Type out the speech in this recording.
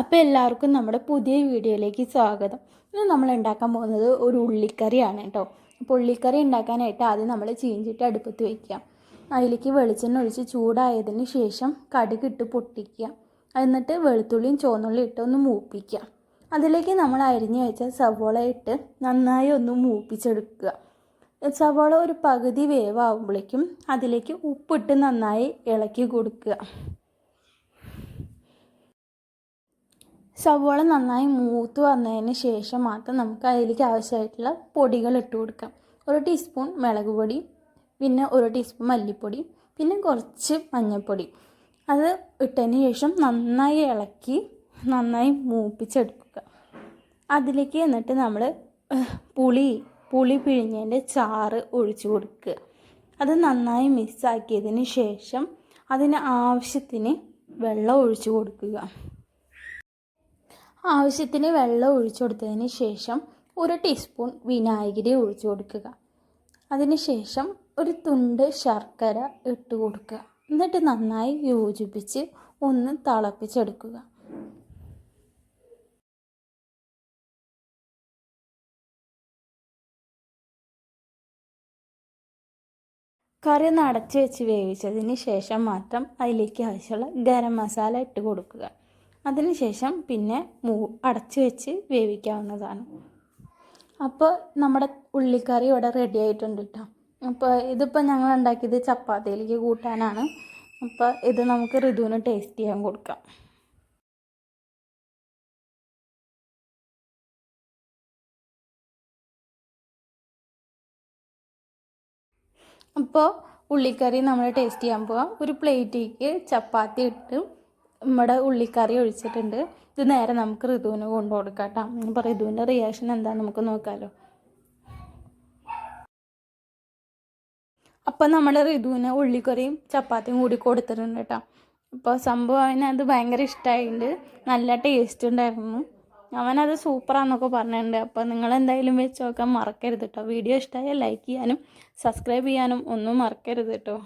അപ്പോൾ എല്ലാവർക്കും നമ്മുടെ പുതിയ വീഡിയോയിലേക്ക് സ്വാഗതം. ഇന്ന് നമ്മൾ ഉണ്ടാക്കാൻ പോകുന്നത് ഒരു ഉള്ളിക്കറിയാണ് കേട്ടോ. അപ്പോൾ ഉള്ളിക്കറി ഉണ്ടാക്കാനായിട്ട് ആദ്യം നമ്മൾ ചീഞ്ചിട്ട് അടുപ്പത്ത് വയ്ക്കുക അതിലേക്ക് വെളിച്ചെണ്ണ ഒഴിച്ച് ചൂടായതിന് ശേഷം കടുക് ഇട്ട് പൊട്ടിക്കുക. എന്നിട്ട് വെളുത്തുള്ളിയും ചുവന്നുള്ളിയും ഇട്ട് ഒന്ന് മൂപ്പിക്കുക. അതിലേക്ക് നമ്മൾ അരിഞ്ഞു വെച്ച സവോള ഇട്ട് നന്നായി ഒന്ന് മൂപ്പിച്ചെടുക്കുക. സവോള ഒരു പകുതി വേവാകുമ്പോഴേക്കും അതിലേക്ക് ഉപ്പിട്ട് നന്നായി ഇളക്കി കൊടുക്കുക. സവോള നന്നായി മൂത്ത് വന്നതിന് ശേഷം മാത്രം നമുക്ക് അതിലേക്ക് ആവശ്യമായിട്ടുള്ള പൊടികൾ ഇട്ട് കൊടുക്കാം. ഒരു ടീസ്പൂൺ മുളക് പൊടി പിന്നെ ഒരു ടീസ്പൂൺ മല്ലിപ്പൊടി പിന്നെ കുറച്ച് മഞ്ഞൾപ്പൊടി. അത് ഇട്ടതിന് ശേഷം നന്നായി ഇളക്കി നന്നായി മൂപ്പിച്ചെടുക്കുക. അതിലേക്ക് എന്നിട്ട് നമ്മൾ പുളി പുളി പിഴിഞ്ഞതിന്റെ ചാറ് ഒഴിച്ചു കൊടുക്കുക. അത് നന്നായി മിക്സാക്കിയതിന് ശേഷം അതിന് ആവശ്യത്തിന് വെള്ളം ഒഴിച്ചു കൊടുക്കുക. ആവശ്യത്തിന് വെള്ളം ഒഴിച്ചു കൊടുത്തതിന് ശേഷം ഒരു ടീസ്പൂൺ വിനാഗിരി ഒഴിച്ചു കൊടുക്കുക. അതിന് ശേഷം ഒരു തുണ്ട് ശർക്കര ഇട്ട് കൊടുക്കുക. എന്നിട്ട് നന്നായി യോജിപ്പിച്ച് ഒന്ന് തിളപ്പിച്ചെടുക്കുക. കറി നടച്ച് വെച്ച് വേവിച്ചതിന് ശേഷം മാത്രം അതിലേക്ക് ആവശ്യമുള്ള ഗരം മസാല ഇട്ട് കൊടുക്കുക. അതിനുശേഷം പിന്നെ മൂ അടച്ചു വെച്ച് വേവിക്കാവുന്നതാണ്. അപ്പോൾ നമ്മുടെ ഉള്ളിക്കറി ഇവിടെ റെഡി ആയിട്ടുണ്ട് കേട്ടോ അപ്പോൾ ഇതിപ്പോൾ ഞങ്ങൾ ഉണ്ടാക്കിയത് ചപ്പാത്തിയിലേക്ക് കൂട്ടാനാണ്. അപ്പോൾ ഇത് നമുക്ക് ഋതുവിന് ടേസ്റ്റ് ചെയ്യാൻ കൊടുക്കാം. അപ്പോൾ ഉള്ളിക്കറി നമ്മൾ ടേസ്റ്റ് ചെയ്യാൻ പോകാം ഒരു പ്ലേറ്റിലേക്ക് ചപ്പാത്തി ഇട്ട് നമ്മുടെ ഉള്ളിക്കറി ഒഴിച്ചിട്ടുണ്ട്. ഇത് നേരെ നമുക്ക് ഋതുവിന് കൊണ്ടു കൊടുക്കാം കേട്ടോ അപ്പോൾ ഋതുവിന്റെ റിയാക്ഷൻ എന്താണെന്ന് നമുക്ക് നോക്കാമല്ലോ അപ്പം നമ്മൾ ഋതുവിന് ഉള്ളിക്കറിയും ചപ്പാത്തിയും കൂടി കൊടുത്തിട്ടുണ്ട് കേട്ടോ. അപ്പോൾ സംഭവം അത് ഭയങ്കര ഇഷ്ടമായിട്ടുണ്ട് നല്ല ടേസ്റ്റ് ഉണ്ടായിരുന്നു. അവനത് സൂപ്പറാന്നൊക്കെ പറഞ്ഞിട്ടുണ്ട്. അപ്പോൾ നിങ്ങൾ എന്തായാലും വെച്ച് നോക്കാൻ മറക്കരുത് കേട്ടോ. വീഡിയോ ഇഷ്ടമായാൽ ലൈക്ക് ചെയ്യാനും സബ്സ്ക്രൈബ് ചെയ്യാനും ഒന്നും മറക്കരുത് കേട്ടോ.